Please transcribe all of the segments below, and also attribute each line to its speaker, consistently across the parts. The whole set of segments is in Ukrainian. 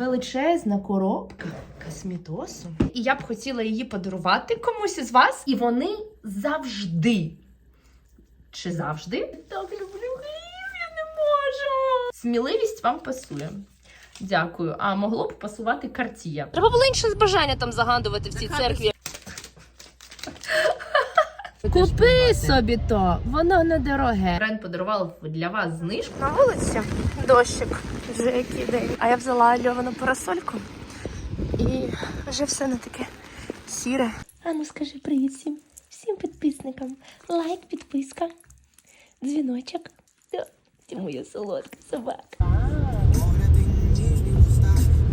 Speaker 1: Величезна коробка космітосу. І я б хотіла її подарувати комусь із вас. І вони завжди. Чи завжди? Так люблю грів, я не можу. Сміливість вам пасує. Дякую. А могло б пасувати картія. Треба було інше бажання там загадувати в цій церкві. Купи собі то, воно недороге. Бренд подарував для вас знижку.
Speaker 2: На вулиці дощик вже який день. А я взяла льовану парасольку і вже все не таке сіре. А ну скажи привіт всім, всім підписникам. Лайк, підписка, дзвіночок. Ти моя солодка собака.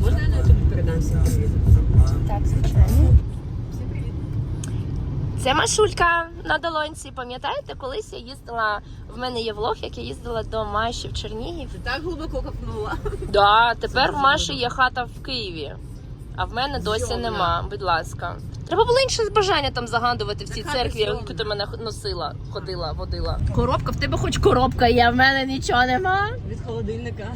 Speaker 3: Можна я на тобі передам всім привіт?
Speaker 2: Так, звичайно. Це Машулька на долонці. Пам'ятаєте, колись я їздила. В мене є влог, як я їздила до Маші в Чернігів.
Speaker 3: Ти так глибоко копнула.
Speaker 2: Да, тепер в Маші є хата в Києві, а в мене досі
Speaker 3: Зйомна.
Speaker 2: нема. Будь ласка. Треба було інше бажання там загадувати в цій
Speaker 3: Та хата
Speaker 2: церкві, яку ти мене ходила, ходила, водила.
Speaker 1: Коробка, в тебе хоч коробка є, в мене нічого нема.
Speaker 3: Від холодильника.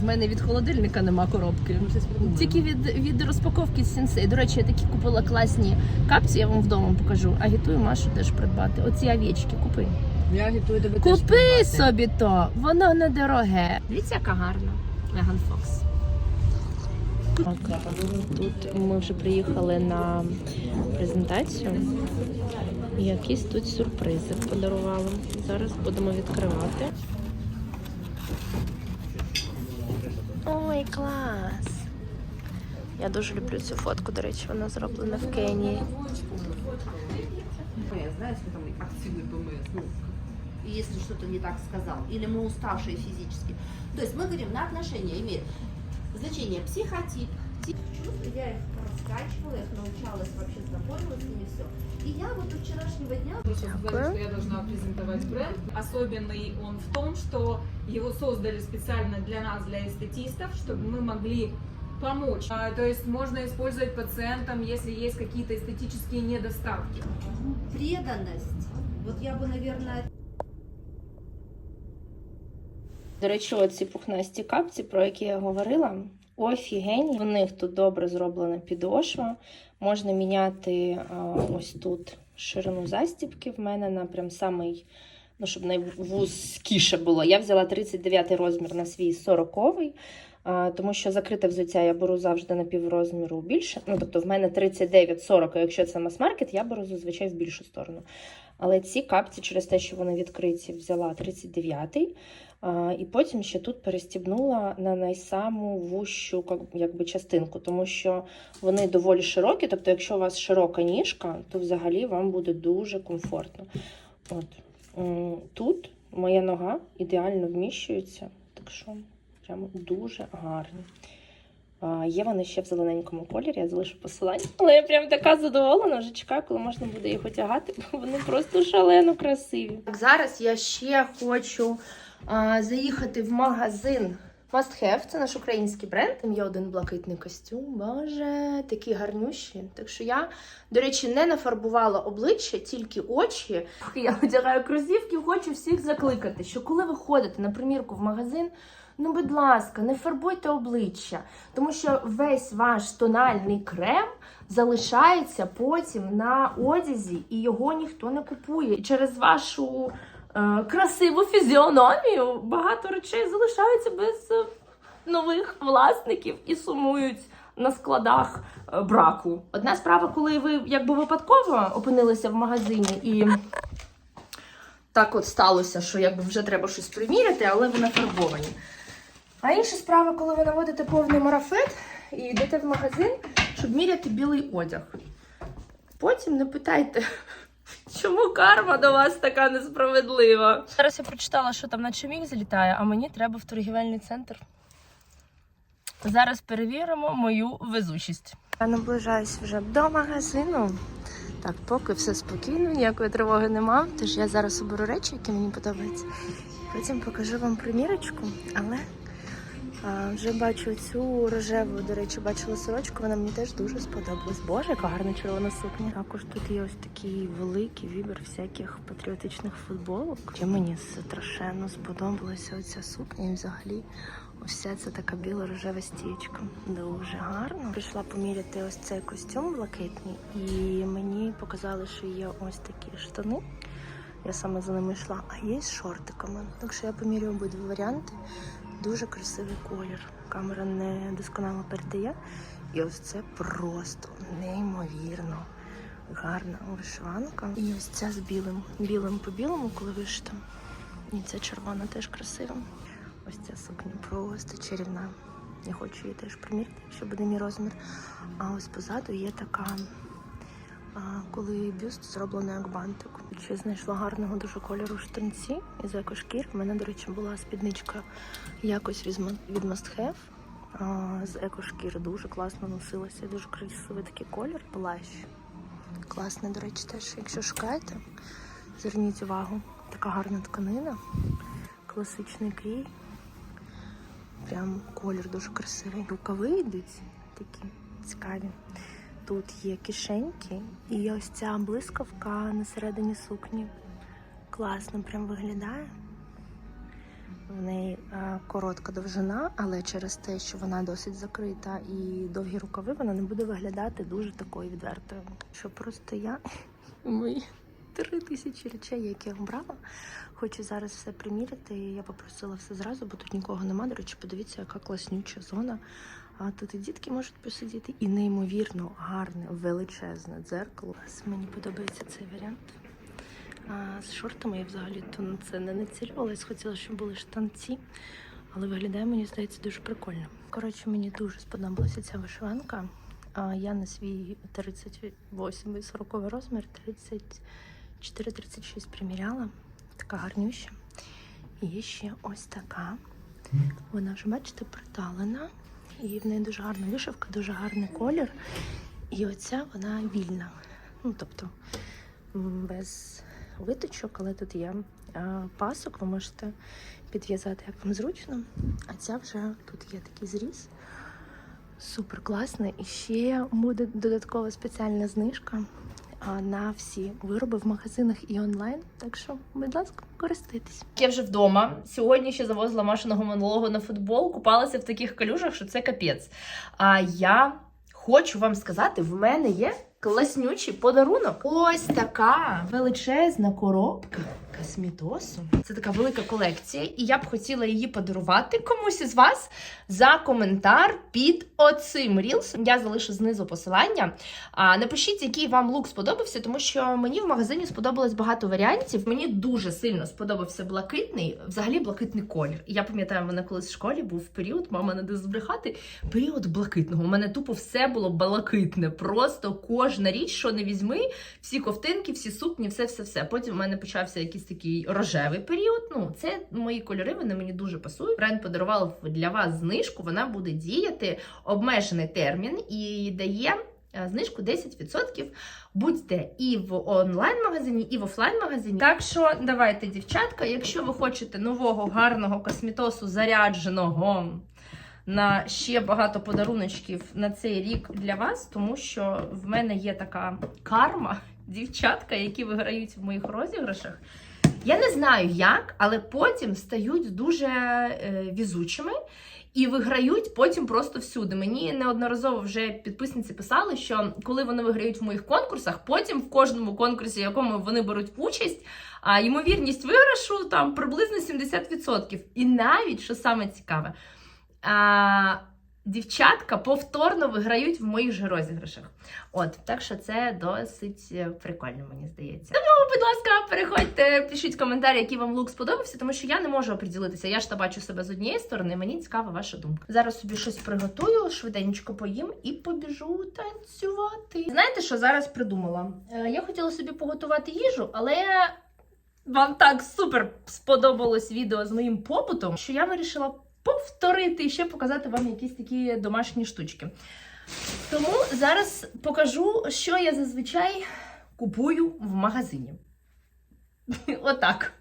Speaker 1: В мене від холодильника нема коробки.
Speaker 3: Придумаємо.
Speaker 1: Тільки від, від розпаковки з сенсей. До речі, я такі купила класні капці, я вам вдома покажу. Агітую Машу теж придбати. Оці овечки купи.
Speaker 3: Я агітую тебе теж
Speaker 1: Купи
Speaker 3: придбати.
Speaker 1: собі то, воно недороге. Дивіться, яка гарна. Меган Фокс.
Speaker 2: Тут ми вже приїхали на презентацію. Якісь тут сюрпризи подарували. Зараз будемо відкривати. Ой, клас! Я дуже люблю цю фотку, до речі, вона зроблена в Кенії.
Speaker 4: ПМС, да, если там активный ПМС, ну, если что-то не так сказал, или мы уставшие физически. То есть мы говорим, на отношения имеет значение психотип, тип чувств, я их раскачивала, я их научалась вообще знакомилась с ними, все. И я вот до вчерашнего дня
Speaker 5: Просто сказали, что я должна презентовать бренд. Особенный он в том, что его создали специально для нас, для эстетистов, чтобы мы могли помочь. А, То есть можно использовать пациентам, если есть какие-то эстетические недостатки.
Speaker 4: преданность, вот я бы, наверное,
Speaker 2: До речі, оці пухнасті капці, про які я говорила, офігенні. В них тут добре зроблена підошва. Можна міняти а, ось тут ширину застібки. В мене на прям самий, ну, щоб найвузькіше було. Я взяла 39 розмір на свій 40-й. а, Тому що закрите взуття я беру завжди на піврозміру більше. Ну, тобто в мене 39-40, а якщо це мас-маркет, я беру зазвичай в більшу сторону. Але ці капці, через те, що вони відкриті, взяла 39-й. І потім ще тут перестібнула на найсаму вущу якби, частинку, тому що вони доволі широкі. Тобто, якщо у вас широка ніжка, то взагалі вам буде дуже комфортно. От. Тут моя нога ідеально вміщується, так що прямо дуже гарні. Є вони ще в зелененькому кольорі, я залишу посилання. Але я прям така задоволена, вже чекаю, коли можна буде їх одягати, бо вони просто шалено красиві.
Speaker 1: Так, зараз я ще хочу заїхати в магазин Must Have. Це наш український бренд. Там є один блакитний костюм. Боже, такі гарнющі. Так що я, до речі, не нафарбувала обличчя, тільки очі. Я одягаю кросівки, хочу всіх закликати, що коли ви ходите на примірку в магазин. Ну, будь ласка, не фарбуйте обличчя, тому що весь ваш тональний крем залишається потім на одязі, і його ніхто не купує. І через вашу красиву фізіономію багато речей залишаються без е, нових власників і сумують на складах е, браку. Одна справа, коли ви якби випадково опинилися в магазині і. Так от сталося, що якби вже треба щось приміряти, але ви нафарбовані. А інша справа, коли ви наводите повний марафет і йдете в магазин, щоб міряти білий одяг. Потім не питайте, чому карма до вас така несправедлива. Зараз я прочитала, що там на чимік злітає, а мені треба в торгівельний центр. Зараз перевіримо мою везучість. Я наближаюсь вже до магазину. Так, поки все спокійно, ніякої тривоги нема. Тож я зараз оберу речі, які мені подобаються. Потім покажу вам примірочку, але а, вже бачу цю рожеву, до речі, бачила сорочку, вона мені теж дуже сподобалась. Боже, яка гарна червона сукня. Також тут є ось такий великий вибір всяких патріотичних футболок. І мені страшенно сподобалася оця сукня і взагалі Вся це така біла-рожева стічка. Дуже гарно. Прийшла поміряти ось цей костюм блакитний, і мені показали, що є ось такі штани. Я саме за ними йшла, а є з шортиками. Так що я поміряю обидва варіанти. Дуже красивий колір. Камера не досконало передає. І ось це просто неймовірно гарна вишиванка. І ось ця з білим. Білим по білому, коли вишита. І ця червона теж красива. Ось ця сукня просто чарівна. Я хочу її теж приміряти, якщо буде мій розмір. А ось позаду є така, коли бюст зроблений як бантик. Ще знайшла гарного дуже кольору штанці із екошкір. У мене, до речі, була спідничка якось від Must Have. З екошкіри дуже класно носилася, дуже красивий такий колір. Плащ. Класний, до речі, теж. Якщо шукаєте, зверніть увагу. Така гарна тканина, класичний крій. Прям колір дуже красивий. Рукави йдуть такі цікаві. Тут є кишеньки і ось ця блискавка на середині сукні. Класно прям виглядає. В неї е, коротка довжина, але через те, що вона досить закрита і довгі рукави, вона не буде виглядати дуже такою відвертою. Що просто я мої три тисячі речей, які я обрала. Хочу зараз все приміряти. Я попросила все зразу, бо тут нікого нема. До речі, подивіться, яка класнюча зона. А тут і дітки можуть посидіти, і неймовірно гарне, величезне дзеркало. Мені подобається цей варіант. А з шортами я взагалі то на це не націлювалась. Хотіла, щоб були штанці, але виглядає, мені здається, дуже прикольно. Коротше, мені дуже сподобалася ця вишиванка. А я на свій 38 і 40 розмір 34-36 приміряла. Така гарнюща. І є ще ось така. Вона вже, бачите, приталена. І в неї дуже гарна вишивка, дуже гарний колір. І оця вона вільна. Ну, тобто без виточок, але тут є пасок, ви можете підв'язати як вам зручно. А ця вже тут є такий зріз. Супер класний. І ще буде додаткова спеціальна знижка на всі вироби в магазинах і онлайн. Так що, будь ласка, користуйтесь.
Speaker 2: Я вже вдома. Сьогодні ще завозила машиного монологу на футбол, купалася в таких калюжах, що це капець. А я хочу вам сказати, в мене є класнючий подарунок. Ось така величезна коробка космітосу. Це така велика колекція, і я б хотіла її подарувати комусь із вас за коментар під оцим рілсом. Я залишу знизу посилання. А, напишіть, який вам лук сподобався, тому що мені в магазині сподобалось багато варіантів. Мені дуже сильно сподобався блакитний, взагалі блакитний колір. Я пам'ятаю, мене колись в школі був період, мама не дасть збрехати, період блакитного. У мене тупо все було блакитне. Просто кожна річ, що не візьми, всі ковтинки, всі сукні, все, все, все. Потім в мене почався якийсь такий рожевий період. Ну, це мої кольори, вони мені дуже пасують. Бренд подарував для вас знижку. Вона буде діяти обмежений термін і дає. е, Знижку 10% будь-де і в онлайн-магазині, і в офлайн-магазині. Так що давайте, дівчатка, якщо ви хочете нового гарного космітосу зарядженого на ще багато подаруночків на цей рік для вас, тому що в мене є така карма, дівчатка, які виграють в моїх розіграшах. Я не знаю як, але потім стають дуже е, візучими і виграють потім просто всюди. Мені неодноразово вже підписниці писали, що коли вони виграють в моїх конкурсах, потім в кожному конкурсі, в якому вони беруть участь, ймовірність виграшу там приблизно 70%. І навіть що саме цікаве, дівчатка повторно виграють в моїх же розіграшах. От, так що це досить е, прикольно, мені здається. Тому, будь ласка, переходьте, пишіть коментарі, який вам лук сподобався, тому що я не можу оприділитися. Я ж та бачу себе з однієї сторони, мені цікава ваша думка. Зараз собі щось приготую, швиденько поїм і побіжу танцювати. Знаєте, що зараз придумала? Е, Я хотіла собі поготувати їжу, але вам так супер сподобалось відео з моїм побутом, що я вирішила повторити і ще показати вам якісь такі домашні штучки. Тому зараз покажу, що я зазвичай купую в магазині. Отак.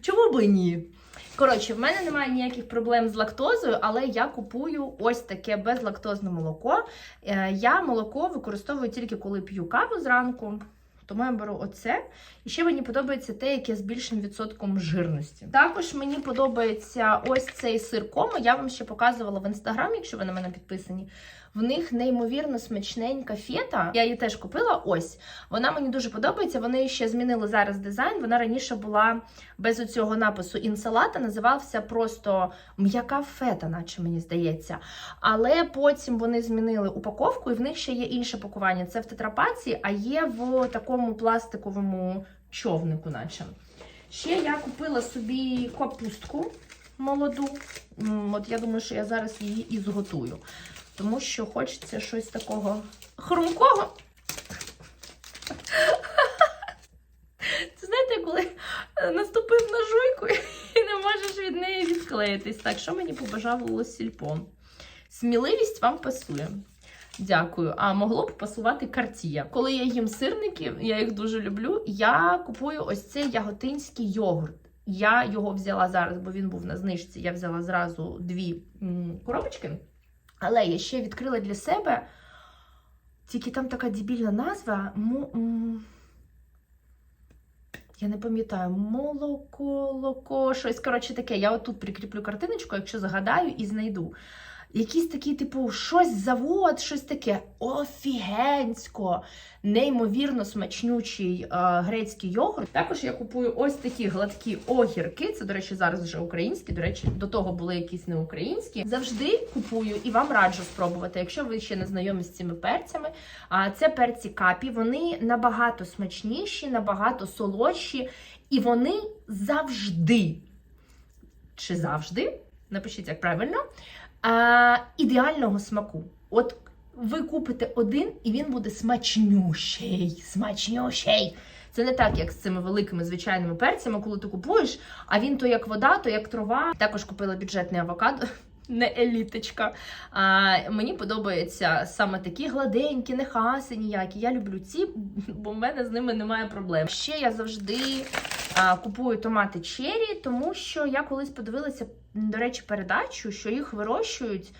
Speaker 2: Чому би ні? Коротше, в мене немає ніяких проблем з лактозою, але я купую ось таке безлактозне молоко. Е, Я молоко використовую тільки коли п'ю каву зранку.
Speaker 1: Тому я беру оце. І ще мені подобається те, яке з більшим відсотком жирності. Також мені подобається ось цей сир комо. Я вам ще показувала в інстаграмі, якщо ви на мене підписані. В них неймовірно смачненька фета. Я її теж купила. Ось вона мені дуже подобається. Вони ще змінили зараз дизайн. Вона раніше була без оцього напису інсалата, називався просто м'яка фета, наче мені здається. Але потім вони змінили упаковку, і в них ще є інше пакування. Це в тетрапаці, а є в такому пластиковому човнику, наче. Ще я купила собі капустку молоду. От я думаю, що я зараз її і зготую. Тому що хочеться щось такого хрумкого. Це знаєте, коли наступив на жуйку і не можеш від неї відклеїтись. Так, що мені побажало сільпо? Сміливість вам пасує. Дякую. А могло б пасувати картія. Коли я їм сирники, я їх дуже люблю. Я купую ось цей яготинський йогурт. Я його взяла зараз, бо він був на знижці. Я взяла зразу дві коробочки. Але я ще відкрила для себе. Тільки там така дебільна назва. Я не пам'ятаю, молоко, локо, щось коротше таке. Я отут прикріплю картиночку, якщо загадаю і знайду. Якийсь такий, типу, щось завод, щось таке офігенсько, неймовірно смачнючий е, грецький йогурт. Також я купую ось такі гладкі огірки. Це, до речі, зараз вже українські. До речі, до того були якісь не українські. Завжди купую і вам раджу спробувати, якщо ви ще не знайомі з цими перцями. А це перці капі. Вони набагато смачніші, набагато солодші, і вони завжди, чи завжди, напишіть як правильно, а, ідеального смаку. От ви купите один, і він буде смачнющий, смачнющий. Це не так, як з цими великими звичайними перцями, коли ти купуєш, а він то як вода, то як трава. Також купила бюджетний авокадо. Не еліточка. А, мені подобаються саме такі гладенькі, не хаси ніякі. Я люблю ці, бо в мене з ними немає проблем. Ще я завжди а, купую томати чері, тому що я колись подивилася, до речі, передачу, що їх вирощують.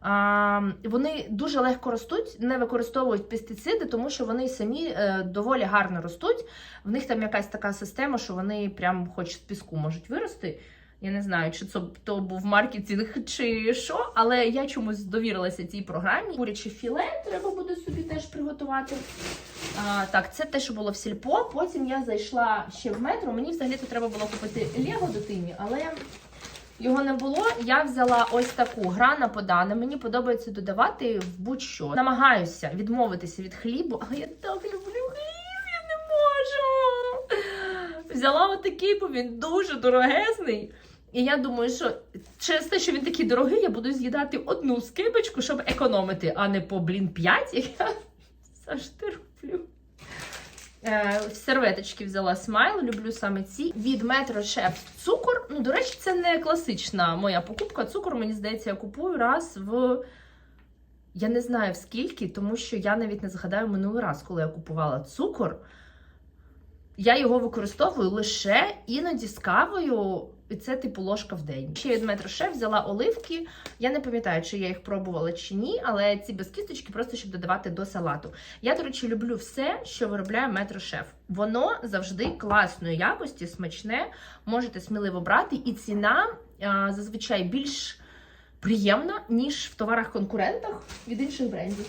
Speaker 1: А, вони дуже легко ростуть, не використовують пестициди, тому що вони самі е, доволі гарно ростуть. В них там якась така система, що вони прям хоч з піску можуть вирости. Я не знаю, чи це то був маркетинг, чи що, але я чомусь довірилася цій програмі. Куряче філе треба буде собі теж приготувати. А, так, це те, що було в сільпо. Потім я зайшла ще в метро. Мені взагалі то треба було купити Лего дитині, але його не було. Я взяла ось таку гра на подане. Мені подобається додавати в будь-що. Намагаюся відмовитися від хлібу, але я так люблю хліб, я не можу. Взяла отакий, бо він дуже дорогезний. І я думаю, що через те, що він такий дорогий, я буду з'їдати одну скибочку, щоб економити, а не по блін 5, як я завжди роблю. Е, серветочки взяла смайл, люблю саме ці. Від Метро Шеф цукор. Ну, до речі, це не класична моя покупка. Цукор, мені здається, я купую раз в. Я не знаю в скільки, тому що я навіть не згадаю минулий раз, коли я купувала цукор. Я його використовую лише іноді з кавою, і це типу ложка в день. Ще від Метро Шеф взяла оливки. Я не пам'ятаю, чи я їх пробувала чи ні, але ці без кісточки просто щоб додавати до салату. Я, до речі, люблю все, що виробляє Метро Шеф. Воно завжди класної якості, смачне, можете сміливо брати, і ціна а, зазвичай більш приємна, ніж в товарах конкурентах від інших брендів.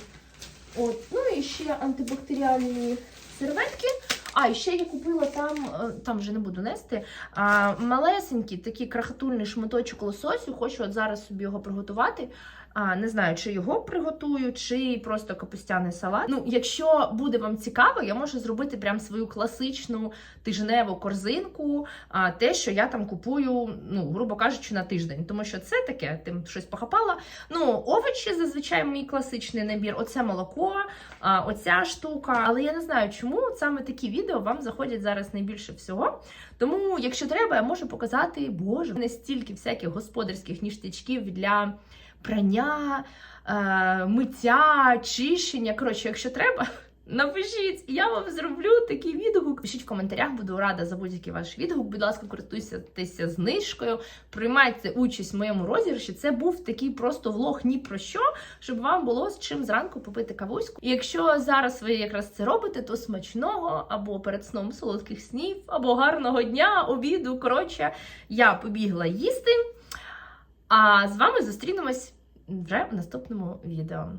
Speaker 1: От, ну і ще антибактеріальні серветки. А, і ще я купила там, е, там вже не буду нести. А, малесенький такий крахатульний шматочок лососю. Хочу от зараз собі його приготувати. А, не знаю, чи його приготую, чи просто капустяний салат. Ну, якщо буде вам цікаво, я можу зробити прям свою класичну тижневу корзинку, а, те, що я там купую, ну, грубо кажучи, на тиждень. Тому що це таке, тим щось похапала. Ну, овочі зазвичай мій класичний набір. Оце молоко, а, оця штука. Але я не знаю, чому саме такі відео вам заходять зараз найбільше всього. Тому, якщо треба, я можу показати, боже, не стільки всяких господарських ніштячків для прання, е, миття, чищення. Коротше, якщо треба, Напишіть, я вам зроблю такий відгук. Пишіть в коментарях, буду рада за будь-який ваш відгук. Будь ласка, користуйтеся знижкою, приймайте участь в моєму розіграші. Це був такий просто влог ні про що, щоб вам було з чим зранку попити кавуську. І якщо зараз ви якраз це робите, то смачного або перед сном солодких снів, або гарного дня, обіду. Коротше, я побігла їсти. А з вами зустрінемось вже в наступному відео.